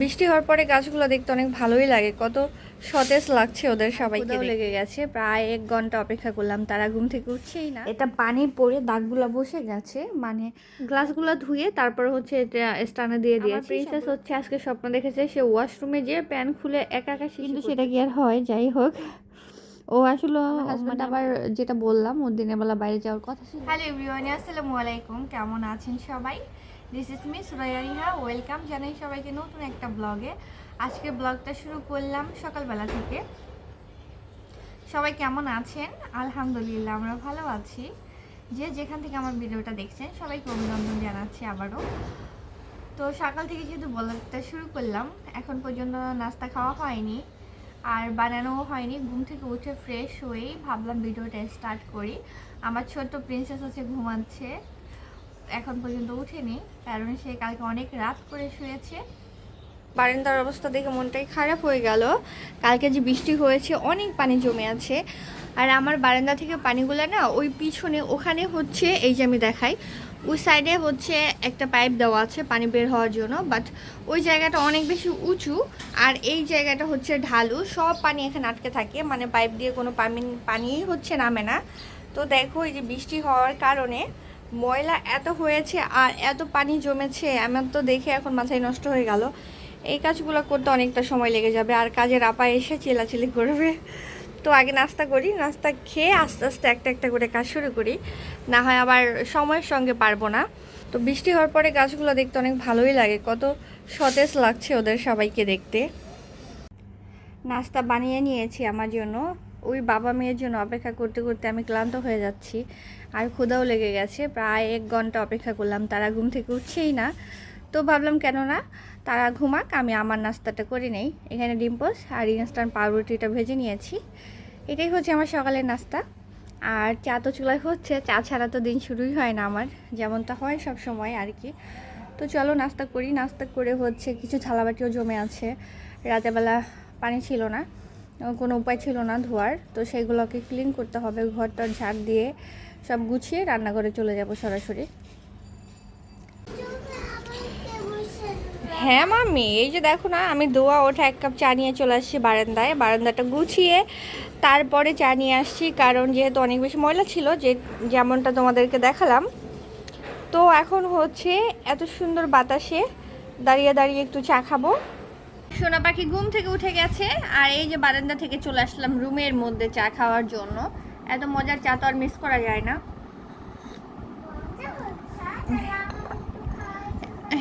বৃষ্টি হওয়ার পরে গাছগুলো দেখতে অনেক ভালোই লাগে। কত সতেজ লাগছে ওদের সবাইকে লেগে গেছে। প্রায় এক ঘণ্টা অপেক্ষা করলাম তারা ঘুম থেকে উঠছেই না। এটা পানি পড়ে দাগগুলো বসে গেছে মানে গ্লাসগুলো ধুয়ে তারপর হচ্ছে এটা স্টানে দিয়ে দিয়েছি। প্রিন্সেস হচ্ছে আজকে স্বপ্ন দেখেছে সে ওয়াশরুমে যে প্যান খুলে একা একা কিন্তু সেটা কি আর হয়? যাই হোক। ও আসলে হাজব্যান্ড আবার যেটা বললাম ওর দিনের বেলা বাইরে যাওয়ার কথা ছিল। হ্যালো এভরিওয়ান আসসালামু আলাইকুম। কেমন আছেন সবাই? This is me Suraiya Riha welcome জানাই সবাইকে নতুন একটা ব্লগে আজকে ব্লগটা শুরু করলাম সকালবেলা থেকে। সবাই কেমন আছেন? আলহামদুলিল্লাহ, আমরা ভালো আছি। যে যেখান থেকে আমার ভিডিওটা দেখছেন, সবাইকে অভিনন্দন জানাচ্ছি আবারও। তো সকাল থেকে যেহেতু ব্লগটা শুরু করলাম, এখন পর্যন্ত নাস্তা খাওয়া হয়নি, আর বানানোও হয়নি। ঘুম থেকে উঠে ফ্রেশ হয়েই ভাবলাম ভিডিওটা স্টার্ট করি। আমার ছোট্ট প্রিন্সেস হচ্ছে ঘুমাচ্ছে। এখন পর্যন্ত উঠেনি, কারণ সে কালকে অনেক রাত করে শুয়েছে। বারান্দার অবস্থা দেখে মনটাই খারাপ হয়ে গেল। কালকে যে বৃষ্টি হয়েছে, অনেক পানি জমে আছে। আর আমার বারান্দা থেকে পানিগুলো না ওই পিছনে, ওখানে হচ্ছে, এই যে আমি দেখাই, ওই সাইডে হচ্ছে একটা পাইপ দেওয়া আছে পানি বের হওয়ার জন্য বাট ওই জায়গাটা অনেক বেশি উঁচু। আর এই জায়গাটা হচ্ছে ঢালু, সব পানি এখানে আটকে থাকে মানে পাইপ দিয়ে কোনো পানি পানিই হচ্ছে নামে না। তো দেখো এই যে বৃষ্টি হওয়ার কারণে ময়লা এত হয়েছে আর এত পানি জমেছে, আমার তো দেখে এখন মাথায় নষ্ট হয়ে গেল। এই কাজগুলো করতে অনেকটা সময় লেগে যাবে আর কাজের আপা এসে চিলাচিলি করবে। তো আগে নাস্তা করি, নাস্তা খেয়ে আস্তে আস্তে একটা একটা করে কাজ শুরু করি। না হয় আবার সময়ের সঙ্গে পারব না। তো বৃষ্টি হওয়ার পরে গাছগুলো দেখতে অনেক ভালোই লাগে, কত সতেজ লাগছে ওদের সবাইকে দেখতে। নাস্তা বানিয়ে নিয়েছি আমার জন্য। ওই বাবা মেয়ের জন্য অপেক্ষা করতে করতে আমি ক্লান্ত হয়ে যাচ্ছি। আর ক্ষুধাও লেগে গেছে। প্রায় এক ঘণ্টা অপেক্ষা করলাম, তারা ঘুম থেকে উঠছেই না। তো ভাবলাম, কেন না? তারা ঘুমাক, আমি আমার নাস্তাটা করে নেই। এখানে ডিম পোস্ট আর ইনস্ট্যান্ট পাউরুটিটা ভেজে নিয়েছি। এটাই হচ্ছে আমার সকালের নাস্তা। আর চা তো চুলায় হচ্ছে, চা ছাড়া তো দিন শুরুই হয় না আমার। যেমনটা হয় সব সময় আর কি। তো চলো, নাস্তা করি। নাস্তা করে হচ্ছে কিছু থালাবাটিও জমে আছে। রাতেবেলা পানি ছিল না, কোনো উপায় ছিল না ধোয়ার। তো সেগুলোকে ক্লিন করতে হবে। ঘরটার ঝাড় দিয়ে সব গুছিয়ে রান্নাঘরে চলে যাব সরাসরি। হ্যাঁ মাম্মি, এই যে দেখো না, আমি দোয়া ওঠা, এক কাপ চা নিয়ে চলে আসছি বারান্দায়। বারান্দাটা গুছিয়ে তারপরে চা নিয়ে আসছি, কারণ যেহেতু অনেক বেশি ময়লা ছিল, যে যেমনটা তোমাদেরকে দেখালাম। তো এখন হচ্ছে এত সুন্দর বাতাসে দাঁড়িয়ে দাঁড়িয়ে একটু চা খাব। সোনা পাখি ঘুম থেকে উঠে গেছে, আর এই যে বারান্দা থেকে চলে আসলাম রুমের মধ্যে চা খাওয়ার জন্য। এত মজার চা তো আর মিস করা যায় না।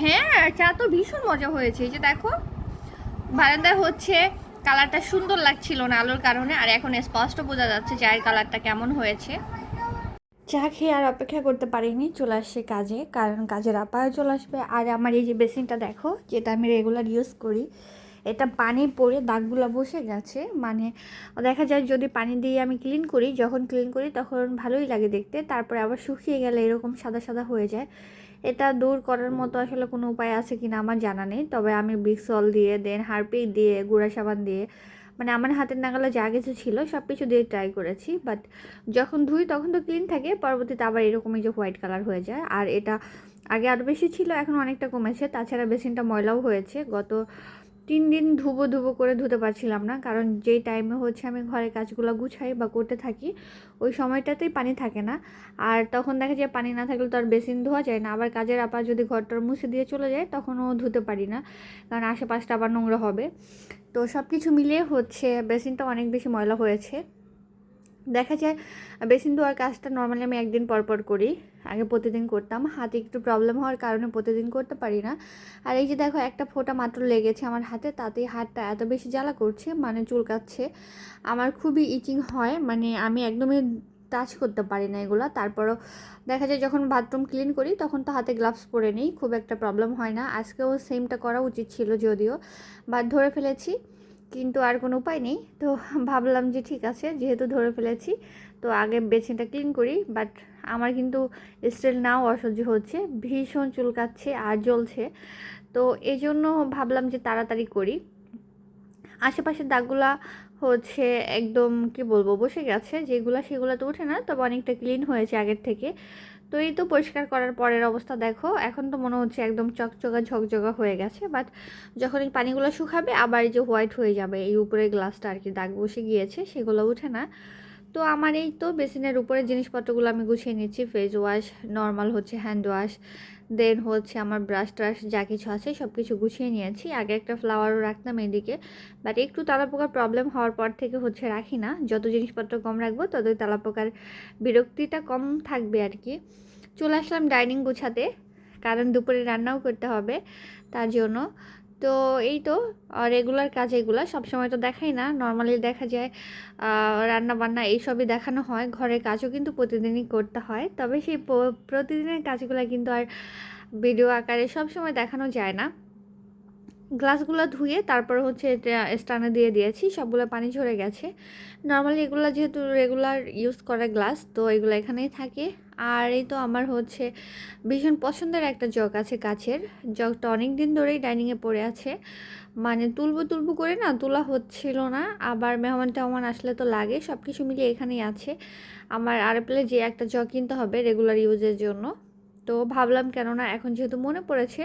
হ্যাঁ চা তো ভীষণ মজা হয়েছে। এই যে দেখো, বারান্দায় হচ্ছে কালারটা সুন্দর লাগছিল না আলোর কারণে, আর এখন স্পষ্ট বোঝা যাচ্ছে চায়ের কালারটা কেমন হয়েছে। চা খেয়ে আর অপেক্ষা করতে পারিনি, চলে আসছে কাজে, কারণ কাজের আপায় চলে আসবে। আর আমার এই যে বেসিনটা দেখো, যেটা আমি রেগুলার ইউজ করি এটা পানি পড়ে দাগগুলো বসে গেছে মানে দেখা যায় যদি পানি দিয়ে আমি ক্লিন করি, যখন ক্লিন করি তখন ভালোই লাগে দেখতে, তারপরে আবার শুকিয়ে গেলে এরকম সাদা সাদা হয়ে যায়। এটা দূর করার মতো আসলে কোনো উপায় আছে কি না আমার জানা নেই, তবে আমি বিক্সল দিয়ে দেন হারপিক দিয়ে, গুঁড়া সাবান দিয়ে মানে আমার হাতের নাগালে যা কিছু ছিল সব কিছু দিয়ে ট্রাই করেছি বাট যখন ধুই তখন তো ক্লিন থাকে, পরবর্তীতে আবার এরকমই যে হোয়াইট কালার হয়ে যায়। আর এটা আগে আরও বেশি ছিল, এখন অনেকটা কমেছে, তাছাড়া বেসিনটা ময়লাও হয়েছে, গত তিন দিন ধুবো ধুবো করে ধুতে পারছিলাম না, কারণ যেই টাইমে হচ্ছে আমি ঘরে কাজগুলো গুছাই বা করতে থাকি, ওই সময়টাতেই পানি থাকে না। আর তখন দেখা যায় পানি না থাকলে তো আর বেসিন ধোয়া যায় না, আবার কাজের আপা যদি ঘরটার মুছে দিয়ে চলে যায়, তখনও ধুতে পারি না, কারণ আশেপাশটা আবার নোংরা হবে। তো সব কিছু মিলিয়ে হচ্ছে বেসিনটা অনেক বেশি ময়লা হয়েছে। দেখা যায়, বেসিন ধোয়ার কাজটা নর্মালি আমি একদিন পর পর করি। আগে প্রতিদিন করতাম, হাতে একটু প্রবলেম হওয়ার কারণে প্রতিদিন করতে পারি না। আর এই যে দেখো, একটা ফোঁটা মাত্র লেগেছে আমার হাতে, তাতেই হাতটা এত বেশি জ্বালা করছে মানে চুলকাচ্ছে। আমার খুবই ইচিং হয় মানে আমি একদমই টাচ করতে পারি না এগুলো। তারপরও দেখা যায়, যখন বাথরুম ক্লিন করি, তখন তো হাতে গ্লাভস পরে নিই, খুব একটা প্রবলেম হয় না। আজকেও সেমটা করা উচিত ছিল যদিও বাট ধরে ফেলেছি। কিন্তু আর কোনো উপায় নেই। তো ভাবলাম যে ঠিক আছে, যেহেতু ধরে ফেলেছি, তো আগে বেছিনটা ক্লিন করি, বাট আমার কিন্তু স্টিল নাও অসহ্য হচ্ছে, ভীষণ চুলকাচ্ছে আর জ্বলছে। তো এই জন্য ভাবলাম যে তাড়াতাড়ি করি। আশেপাশের দাগগুলা হচ্ছে একদম, কি বলব, বসে গেছে, যেগুলো সেগুলো তো ওঠে না, তবে অনেকটা ক্লিন হয়েছে আগের থেকে। তো এই তো পরিষ্কার করার পরের অবস্থা দেখো। এখন তো মনে হচ্ছে একদম চকচকা ঝকঝকা হয়ে গেছে বাট যখন এই পানিগুলো শুকাবে আবার যে হোয়াইট হয়ে যাবে, এই উপরে গ্লাসটা আর কি দাগ বসে গিয়েছে, সেগুলো উঠে না। তো আমার এই তো বেসিনের উপরে জিনিসপত্রগুলো আমি গুছিয়ে নিচ্ছি ফেস ওয়াশ নর্মাল হচ্ছে হ্যান্ড ওয়াশ দেন হচ্ছে আমার ব্রাশ ট্রাশ যা কিছু আছে সব কিছু গুছিয়ে নিয়েছি। আগে একটা ফ্লাওয়ারও রাখতাম এদিকে বাট একটু তালাপোকার প্রবলেম হওয়ার পর থেকে হচ্ছে রাখি না। যত জিনিসপত্র কম রাখব, ততই তালাপোকার বিরক্তিটা কম থাকবে আর কি চলে আসলাম ডাইনিং গুছাতে, কারণ দুপুরে রান্নাও করতে হবে, তার জন্য। তো এই তো রেগুলার কাজ এগুলো সবসময় তো দেখাই না। নর্মালি দেখা যায় রান্না বান্না এইসবই দেখানো হয়। ঘরের কাজও কিন্তু প্রতিদিনই করতে হয়। তবে সেই প্রতিদিনের কাজগুলো কিন্তু আর ভিডিও আকারে সবসময় দেখানো যায় না। গ্লাসগুলো ধুয়ে তারপর হচ্ছে স্টানে দিয়ে দিয়েছি, সবগুলো পানি ঝরে গেছে। নর্মালি এগুলো যেহেতু রেগুলার ইউজ করা গ্লাস তো এগুলো এখানেই থাকে। আর এই তো আমার হচ্ছে ভীষণ পছন্দের একটা জগ আছে কাছের জগটা অনেক দিন ধরেই ডাইনিংয়ে পড়ে আছে। মানে তুলবো তুলবো করে না তোলা হচ্ছিল না, আবার মেহমান টেহমান আসলে তো লাগে সব কিছু মিলিয়ে এখানেই আছে। আমার আর প্লে যে একটা জগ কিনতে হবে রেগুলার ইউজের জন্য। তো ভাবলাম কেননা এখন যেহেতু মনে পড়েছে,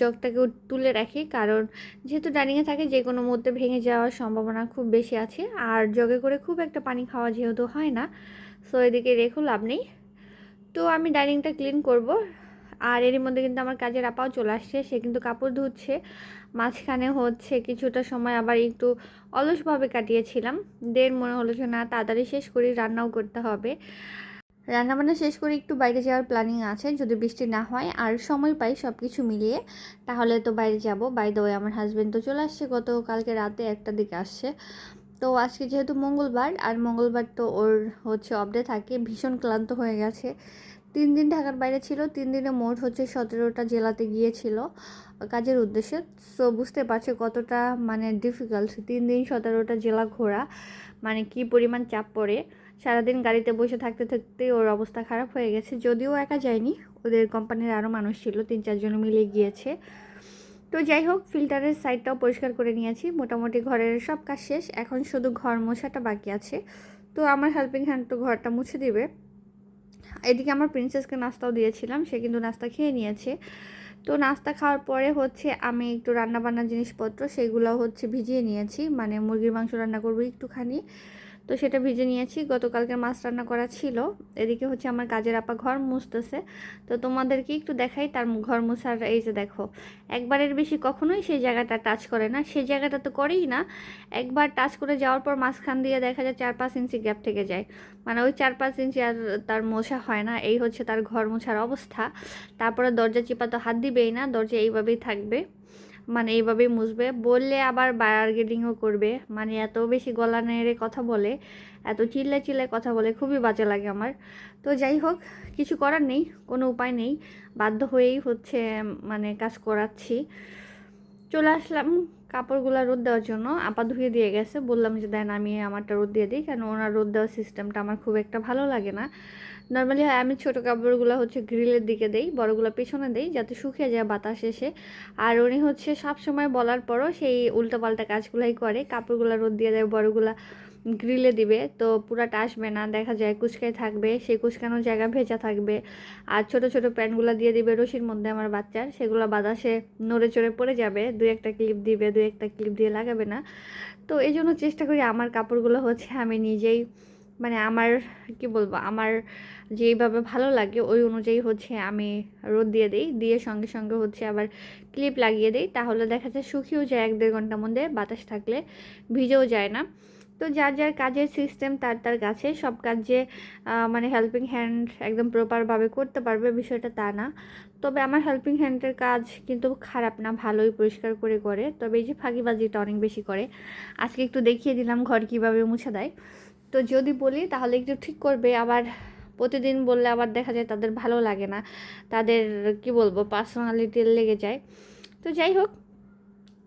জগটাকে তুলে রাখি, কারণ যেহেতু ডাইনিংয়ে থাকে যে কোনো মুহূর্তে ভেঙে যাওয়ার সম্ভাবনা খুব বেশি আছে। আর জগে করে খুব একটা পানি খাওয়া যেহেতু হয় না সো এদিকে রেখো, লাভ নেই। তো আমি ডাইনিংটা ক্লিন করব। আর এরই মধ্যে কিন্তু আমার কাজের আপাও চলে আসছে, সে কিন্তু কাপড় ধুচ্ছে। মাঝখানে হচ্ছে কিছুটা সময় আবার একটু অলসভাবে কাটিয়েছিলাম। দেন মনে হলো যে না, তাড়াতাড়ি শেষ করি, রান্নাও করতে হবে। রান্নাবান্না শেষ করে একটু বাইরে যাওয়ার প্ল্যানিং আছে, যদি বৃষ্টি না হয়। আর সময় পাই সব কিছু মিলিয়ে, তাহলে তো বাইরে যাব। বাই দ্য ওয়ে আমার হাজব্যান্ড তো চলে আসছে গত কালকে রাতে একটা দিকে আসছে। তো আজকে যেহেতু মঙ্গলবার, আর মঙ্গলবার তো ওর হচ্ছে অফডে থাকে, ভীষণ ক্লান্ত হয়ে গেছে। তিন দিন ঢাকার বাইরে ছিল, তিন দিনে মোট হচ্ছে সতেরোটা জেলাতে গিয়েছিল কাজের উদ্দেশ্যে। সো বুঝতে পারছে কতটা মানে ডিফিকাল্ট তিন দিন সতেরোটা জেলা ঘোরা মানে কি পরিমাণ চাপ পড়ে। সারাদিন গাড়িতে বসে থাকতে থাকতে ওর অবস্থা খারাপ হয়ে গেছে, যদিও একা যায়নি, ওদের কোম্পানির আরও মানুষ ছিল, তিন চারজন মিলে গিয়েছে। তো যাই হোক ফিল্টারের সাইডটাও পরিষ্কার করে নিয়েছি। মোটামুটি ঘরের সব কাজ শেষ। এখন শুধু ঘর মোছাটা বাকি আছে। তো আমার হেল্পিং হ্যান্ড তো ঘরটা মুছে দিবে। এদিকে আমার প্রিন্সেসকে নাস্তাও দিয়েছিলাম। সে কিন্তু নাস্তা খেয়ে নিয়েছে। তো নাস্তা খাওয়ার পরে হচ্ছে আমি একটু রান্নাবান্নার জিনিসপত্র, সেগুলো হচ্ছে ভিজিয়ে নিয়েছি। মানে মুরগির মাংস রান্না করব একটুখানি। তো সেটা ভিজে নিয়েছি। গতকালকে মাছ রান্না করা ছিল। এদিকে হচ্ছে আমার কাজের আপা ঘর মুছতেছে। তো তোমাদেরকে একটু দেখাই তার ঘর মুছার এই যে দেখো, একবারের বেশি কখনোই সেই জায়গাটা টাচ করে না। সেই জায়গাটা তো করেই না। একবার টাচ করে যাওয়ার পর মাঝখান দিয়ে দেখা যায় চার পাঁচ ইঞ্চি গ্যাপ থেকে যায়। মানে ওই চার পাঁচ ইঞ্চি আর তার মোছা হয় না। এই হচ্ছে তার ঘর মোছার অবস্থা। তারপরে দরজা চিপা তো হাত দিবেই না। দরজা এইভাবেই থাকবে। মানে এইভাবেই মুছবে। বললে আবার বার্গেনিংও করবে। মানে এত বেশি গলা নেড়ে কথা বলে, এত চিল্লা চিল্লায় কথা বলে খুবই বাজে লাগে আমার। তো যাই হোক, কিছু করার নেই, কোনো উপায় নেই। বাধ্য হয়েই হচ্ছে মানে কাজ করাচ্ছি। চলে আসলাম কাপড়গুলো রোদ দেওয়ার জন্য। আপা ধুয়ে দিয়ে গেছে। বললাম যে, দেন আমি আমারটা রোদ দিয়ে দিই। কেন ওনার রোদ দেওয়ার সিস্টেমটা আমার খুব একটা ভালো লাগে না। নর্মালি হয়, আমি ছোটো কাপড়গুলো হচ্ছে গ্রিলের দিকে দেই, বড়গুলো পেছনে দেই যাতে শুকিয়ে যায় বাতাস এসে। আর উনি হচ্ছে সব সময় বলার পরও সেই উল্টোপাল্টা কাজগুলাই করে, কাপড়গুলো রোদ দিয়ে দেয়, বড়গুলা গ্রিলে দিবে। তো পুরাটা আসবে না, দেখা যায় কুচকাই থাকবে, সেই কুচকানোর জায়গা ভেজা থাকবে। আর ছোট ছোট প্যান্টগুলো দিয়ে দিবে রশির মধ্যে আমার বাচ্চার, সেগুলো বাতাসে নড়ে চড়ে পড়ে যাবে দু একটা ক্লিপ দিবে দু একটা ক্লিপ দিয়ে লাগাবে না। তো এই জন্য চেষ্টা করি আমার কাপড়গুলো হচ্ছে আমি নিজেই মানে আমার, কি বলব, আমার যেইভাবে ভালো লাগে ওই অনুযায়ী হচ্ছে আমি রোদ দিয়ে দিই। দিয়ে সঙ্গে সঙ্গে হচ্ছে আবার ক্লিপ লাগিয়ে দিই। তাহলে দেখা যায় শুকিয়েও যায় এক দেড় ঘণ্টার মধ্যে, বাতাস থাকলে ভিজেও যায় না। তো যার যার কাজের সিস্টেম তার তার কাছে, সব কাজ যে মানে হেল্পিং হ্যান্ড একদম প্রপারভাবে করতে পারবে বিষয়টা তা না। তবে আমার হেল্পিং হ্যান্ডের কাজ কিন্তু খারাপ না, ভালোই পরিষ্কার করে করে। তবে এই যে ফাঁকিবাজিটা অনেক বেশি করে। আজকে একটু দেখিয়ে দিলাম ঘর কীভাবে মুছে দেয়। তো যদি বলি, তাহলে একটু ঠিক করবে। আবার প্রতিদিন বললে আবার দেখা যায় তাদের ভালো লাগে না। তাদের কি বলব পার্সোনালিটি লেগে যায়। তো যাই হোক,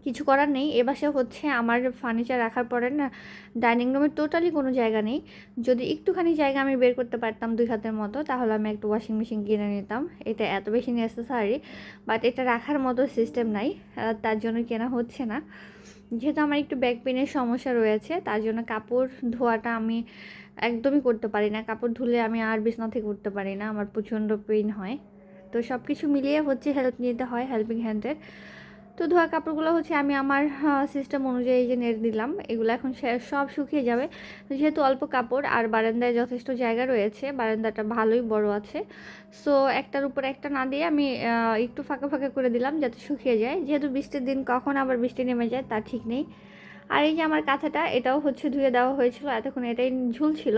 কিছু করার নেই। এ বাসে হচ্ছে আমার ফার্নিচার রাখার পরে না ডাইনিং রুমে টোটালি কোনো জায়গা নেই। যদি একটুখানি জায়গা আমি বের করতে পারতাম দুই হাতের মতো, তাহলে আমি একটা ওয়াশিং মেশিন কিনে নিতাম। এটা এত বেশি নেসেসারি বাট এটা রাখার মতো সিস্টেম নাই। তার জন্য কেনা হচ্ছে না। যেহেতু আমার একটু ব্যাক পেনের সমস্যা রয়েছে, তার জন্য কাপড় ধোয়াটা আমি একদমই করতে পারি না। কাপড় ধুলে আমি আর বিছনা থেকে উঠতে পারি না, আমার প্রচণ্ড পেন হয়। তো সব কিছু মিলিয়ে হচ্ছে হেল্প নিতে হয় হেল্পিং হ্যান্ডের তো ধোয়া কাপড়গুলো হচ্ছে আমি আমার সিস্টেম অনুযায়ী যে নেড়ে দিলাম, এগুলো এখন সব শুকিয়ে যাবে। যেহেতু অল্প কাপড়, আর বারান্দায় যথেষ্ট জায়গা রয়েছে, বারান্দাটা ভালোই বড় আছে। সো একটার উপর একটা না দিয়ে আমি একটু ফাঁকা ফাঁকা করে দিলাম যাতে শুকিয়ে যায়। যেহেতু বৃষ্টির দিন, কখন আবার বৃষ্টি নেমে যায় তা ঠিক নেই। আর এই যে আমার কাঁথাটা, এটাও হচ্ছে ধুয়ে দেওয়া হয়েছিল, এতক্ষণ এটাই ঝুলছিল।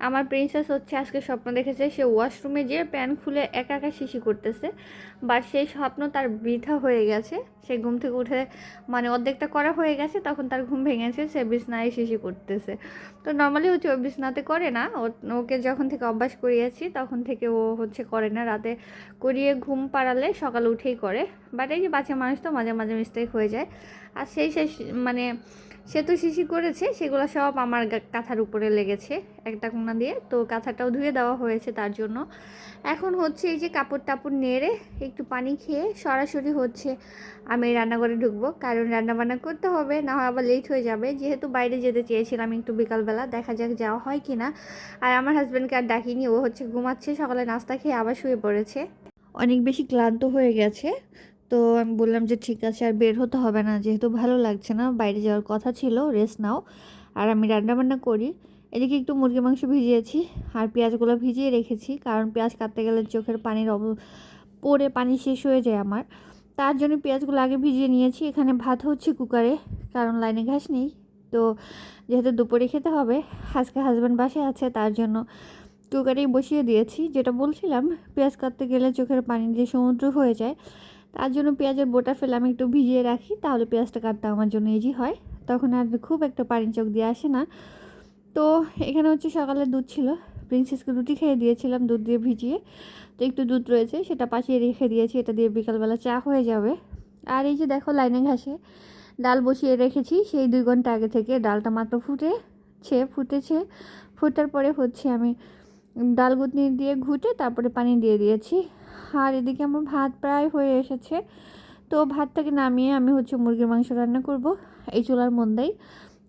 আমার প্রিন্সেস হচ্ছে আজকে স্বপ্ন দেখেছে, সে ওয়াশরুমে যেয়ে প্যান খুলে একা একা শিশি করতেছে। বাট সেই স্বপ্ন তার বৃথা হয়ে গেছে। সে ঘুম থেকে উঠে মানে অর্ধেকটা করা হয়ে গেছে, তখন তার ঘুম ভেঙেছে, সে বিছনায় শিশি করতেছে। তো নর্মালি হচ্ছে ও বিছনাতে করে না ওকে যখন থেকে অভ্যাস করিয়েছি, তখন থেকে ও হচ্ছে করে না রাতে। করিয়ে ঘুম পাড়ালে সকালে উঠেই করে। বাট এই যে বাচ্চা মানুষ তো মাঝে মাঝে মিস্টেক হয়ে যায়। আর সেই শেষ মানে সে তো শিশি করেছে, সেগুলো সব আমার কাঁথার উপরে লেগেছে একটা কোনা দিয়ে। তো কাঁথাটাও ধুয়ে দেওয়া হয়েছে তার জন্য। এখন হচ্ছে এই যে কাপড় টাপড় নেড়ে একটু পানি খেয়ে সরাসরি হচ্ছে আমি রান্নাঘরে ঢুকবো। কারণ রান্না বান্না করতে হবে, না হয় আবার লেট হয়ে যাবে। যেহেতু বাইরে যেতে চেয়েছিলাম একটু বিকালবেলা, দেখা যাক যাওয়া হয় কি না। আর আমার হাজব্যান্ডকে আর ডাকিনি, ও হচ্ছে ঘুমাচ্ছে, সকালে নাস্তা খেয়ে আবার শুয়ে পড়েছে। অনেক বেশি ক্লান্ত হয়ে গেছে। তো আমি বললাম যে, ঠিক আছে, আর বের হতে হবে না। যেহেতু ভালো লাগছে না, বাইরে যাওয়ার কথা ছিল রেস্ট নাও। আর আমি রান্নাবান্না করি। এদিকে একটু মুরগি মাংস ভিজিয়েছি আর পেঁয়াজগুলো ভিজিয়ে রেখেছি, কারণ পেঁয়াজ কাটতে গেলে চোখের পানির অব পরে পানি শেষ হয়ে যায় আমার। তার জন্য পেঁয়াজগুলো আগে ভিজিয়ে নিয়েছি। এখানে ভাত হচ্ছে কুকারে, কারণ লাইনে ঘাস নেই। তো যেহেতু দুপুরে খেতে হবে, আজকে হাজব্যান্ড বাসায় আছে, তার জন্য কুকারেই বসিয়ে দিয়েছি। যেটা বলছিলাম, পেঁয়াজ কাটতে গেলে চোখের পানি দিয়ে সমুদ্র হয়ে যায় তার জন্য পেঁয়াজের বোটা ফেলে আমি একটু ভিজিয়ে রাখি, তাহলে পেঁয়াজটা কাটতে আমার জন্য ইজি হয়। তখন আর খুব একটা পানি চোখ দিয়ে আসে না। তো এখানে হচ্ছে সকালে দুধ ছিল, প্রিন্সেসকে রুটি খেয়ে দিয়েছিলাম দুধ দিয়ে ভিজিয়ে। তো একটু দুধ রয়েছে, সেটা পাশে রেখে দিয়েছি, এটা দিয়ে বিকালবেলা চা হয়ে যাবে। আর এই যে দেখো লাইনে ঘাসে ডাল বসিয়ে রেখেছি, সেই দুই ঘণ্টা আগে থেকে ডালটা মাত্র ফুটেছে ফুটেছে। ফুটার পরে হচ্ছে আমি ডাল গুটনি দিয়ে ঘুটে তারপরে পানি দিয়ে দিয়েছি। আর এদিকে আমার ভাত প্রায় হয়ে এসেছে। তো ভাতটাকে নামিয়ে আমি হচ্ছে মুরগির মাংস রান্না করব, এই চুলার মধ্যেই।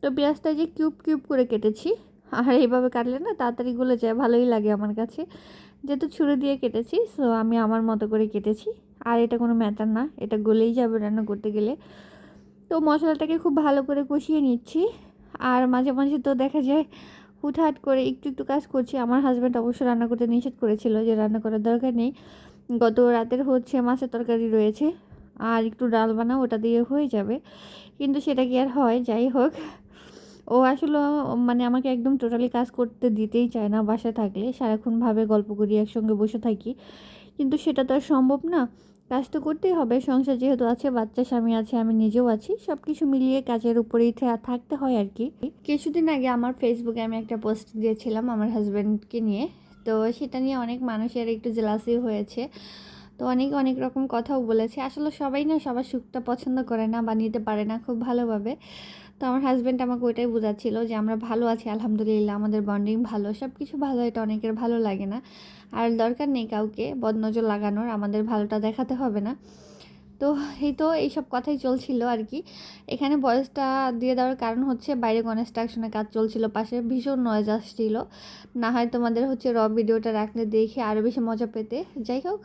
তো পেঁয়াজটা যে কিউব কিউব করে কেটেছি, আর এইভাবে কাটলে না তাড়াতাড়ি গলে যায়, ভালোই লাগে আমার কাছে। যেহেতু ছুরি দিয়ে কেটেছি সো আমি আমার মতো করে কেটেছি। আর এটা কোনো ম্যাটার না, এটা গলেই যাবে রান্না করতে গেলে। তো মশলাটাকে খুব ভালো করে কষিয়ে নিচ্ছি। আর মাঝে মাঝে তো দেখা যায় হুটহাট করে একটু একটু কাজ করছি। আমার হাজব্যান্ড অবশ্য রান্না করতে নিষেধ করেছিল যে রান্না করার দরকার নেই। গত রাতের হচ্ছে মাছের তরকারি রয়েছে, আর একটু ডাল বানাও, ওটা দিয়ে হয়ে যাবে। কিন্তু সেটা কি আর হয়? যাই হোক, ও আসলে মানে আমাকে একদম টোটালি কাজ করতে দিতেই চায় না বাসায় থাকলে, সারাক্ষণভাবে গল্প করি, একসঙ্গে বসে থাকি। কিন্তু সেটা তো আর সম্ভব না। কাজ তো করতেই হবে, সংসার যেহেতু আছে, বাচ্চা, স্বামী আছে, আমি নিজেও আছি সব কিছু মিলিয়ে কাজের উপরেই থাকতে হয় আর কি। কিছুদিন আগে আমার ফেসবুকে আমি একটা পোস্ট দিয়েছিলাম আমার হাজব্যান্ডকে নিয়ে। তো সেটা নিয়ে অনেক মানুষের একটু জেলাসি হয়েছে। তো অনেক অনেক রকম কথাও বলেছে। আসলে সবাই না সবার সুখটা পছন্দ করে না বা নিতে পারে না খুব ভালোভাবে। তো আমার হাজব্যান্ড আমাকে ওইটাই বোঝাচ্ছিল যে, আমরা ভালো আছি, আলহামদুলিল্লাহ, আমাদের বন্ডিং ভালো। সব কিছু ভালো, এটা অনেকের ভালো লাগে না। আর দরকার নেই কাউকে বদনজর লাগানোর, আমাদের ভালোটা দেখাতে হবে না। তো এই তো এইসব কথাই চলছিল আর কি এখানে ভয়েসটা দিয়ে দেওয়ার কারণ হচ্ছে বাইরে কনস্ট্রাকশনের কাজ চলছিল, পাশে ভীষণ নয়েজ আসছিল। না হয় তোমাদের হচ্ছে র ভিডিওটা রাখলে দেখে আরও বেশি মজা পেতে। যাই হোক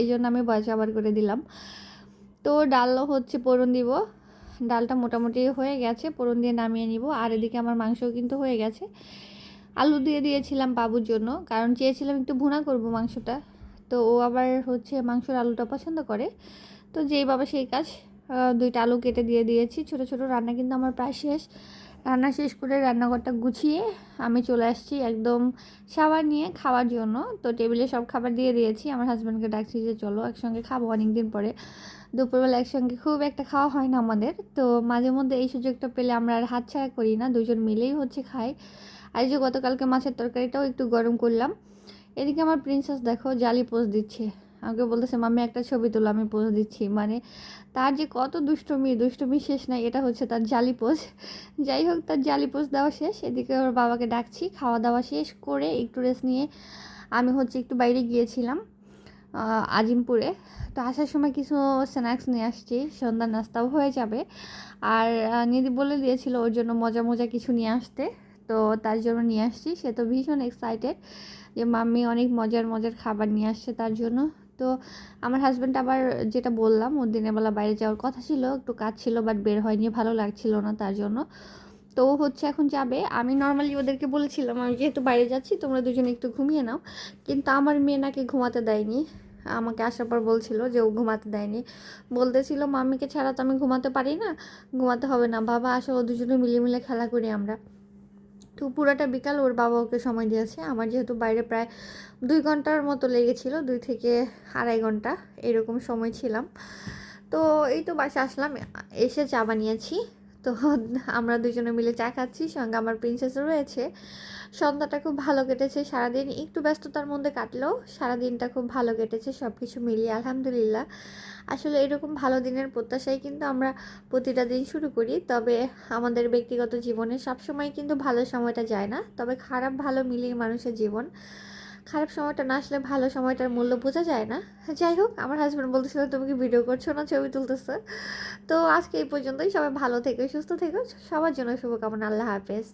এই জন্য আমি ভয়েস আবার করে দিলাম। তো ডাল হচ্ছে পোড়ন দিব। ডালটা মোটামুটি হয়ে গেছে পোড়ন দিয়ে নামিয়ে নিব। আর এদিকে আমার মাংসও কিন্তু হয়ে গেছে। আলু দিয়ে দিয়েছিলাম বাবুর জন্য, কারণ চেয়েছিলাম একটু ভুনা করব মাংসটা। তো ও আবার হচ্ছে মাংসর আলুটা পছন্দ করে। তো যেই বাবা সেই কাজ দুইটা আলু কেটে দিয়ে দিয়েছি। ছোট ছোট রান্না কিন্তু আমার প্রায় শেষ। রান্না শেষ করে রান্নাঘরটা গুছিয়ে আমি চলে আসছি একদম সাবার নিয়ে খাওয়ার জন্য। তো টেবিলে সব খাবার দিয়ে দিয়েছি। আমার হাজব্যান্ডকে ডাকছি যে, চলো একসঙ্গে খাব অনেক দিন পরে। দুপুরবেলা একসঙ্গে খুব একটা খাওয়া হয় না আমাদের। তো মাঝে মধ্যে এই সুযোগটা পেলে আমরা আর হাতছাড়া করি না দুজন মিলেই হচ্ছে খাই। আর যে গতকালকে মাছের তরকারিটাও একটু গরম করলাম। এদিকে আমার প্রিন্সেস দেখো, জালি পোস্ট দিচ্ছে। আমাকে বলতেছে, মাম্মি, একটা ছবি তুলো, আমি পোজ দিচ্ছি। মানে তার যে কত দুষ্টুমি দুষ্টুমি শেষ নাই, এটা হচ্ছে তার জালি পোজ যাই হোক, তার জালি পোজ দেওয়া শেষ। এদিকে ওর বাবাকে ডাকছি, খাওয়া দাওয়া শেষ করে একটু রেস্ট নিয়ে আমি হচ্ছে একটু বাইরে গিয়েছিলাম আজিমপুরে। তো আসার সময় কিছু স্ন্যাক্স নিয়ে আসছি, সন্ধ্যার নাস্তাও হয়ে যাবে। আর নিধি বলে দিয়েছিল ওর জন্য মজা মজা কিছু নিয়ে আসতে। তো তার জন্য নিয়ে আসছি। সে তো ভীষণ এক্সাইটেড যে মাম্মি অনেক মজার মজার খাবার নিয়ে আসছে তার জন্য। তো আমার হাজব্যান্ড আবার যেটা বললাম, ওর দিনের বেলা বাইরে যাওয়ার কথা ছিল, একটু কাজ ছিল বাট বের হয়নি, ভালো লাগছিল না তার জন্য। তো হচ্ছে এখন যাবে। আমি নর্মালি ওদেরকে বলেছিলাম, আমি যেহেতু বাইরে যাচ্ছি, তোমরা দুজনে একটু ঘুমিয়ে নাও। কিন্তু আমার মেয়ে নাকি ঘুমাতে দেয়নি। আমাকে আসার পর বলছিল যে ও ঘুমাতে দেয়নি। বলতেছিল, মাম্মিকে ছাড়া তো আমি ঘুমাতে পারি না। ঘুমাতে হবে না বাবা, আসো, ও দুজনে মিলে মিলে খেলা করি আমরা। তো পুরাটা বিকাল, ওর বাবা ওকে সময় দিয়েছে। আমার যেহেতু বাইরে প্রায় দুই ঘণ্টার মতো লেগেছিল, দুই থেকে আড়াই ঘণ্টা এরকম সময় ছিলাম। তো এই তো বাসে আসলাম, এসে চা বানিয়েছি। তো আমরা দুজনে মিলে চা খাচ্ছি, সঙ্গে আমার প্রিন্সেস রয়েছে। সন্ধ্যাটা খুব ভালো কেটেছে সারাদিন, একটু ব্যস্ততার মধ্যে কাটলেও সারাদিনটা খুব ভালো কেটেছে সব কিছু মিলিয়ে আলহামদুলিল্লাহ। আসলে এরকম ভালো দিনের প্রত্যাশায় কিন্তু আমরা প্রতিটা দিন শুরু করি, তবে আমাদের ব্যক্তিগত জীবনে সবসময় কিন্তু ভালো সময়টা যায় না, তবে খারাপ ভালো মিলিয়ে মানুষের জীবন। খারাপ সময়টা না আসলে ভালো সময়টার মূল্য বোঝা যায় না। যাই হোক, আমার হাজব্যান্ড বলতেছিল, তুমি কি ভিডিও করছ না ছবি তুলতেছো? তো আজকে এই পর্যন্তই। সবাই ভালো থেকো, সুস্থ থেকো। সবার জন্য শুভকামনা। আল্লাহ হাফেজ।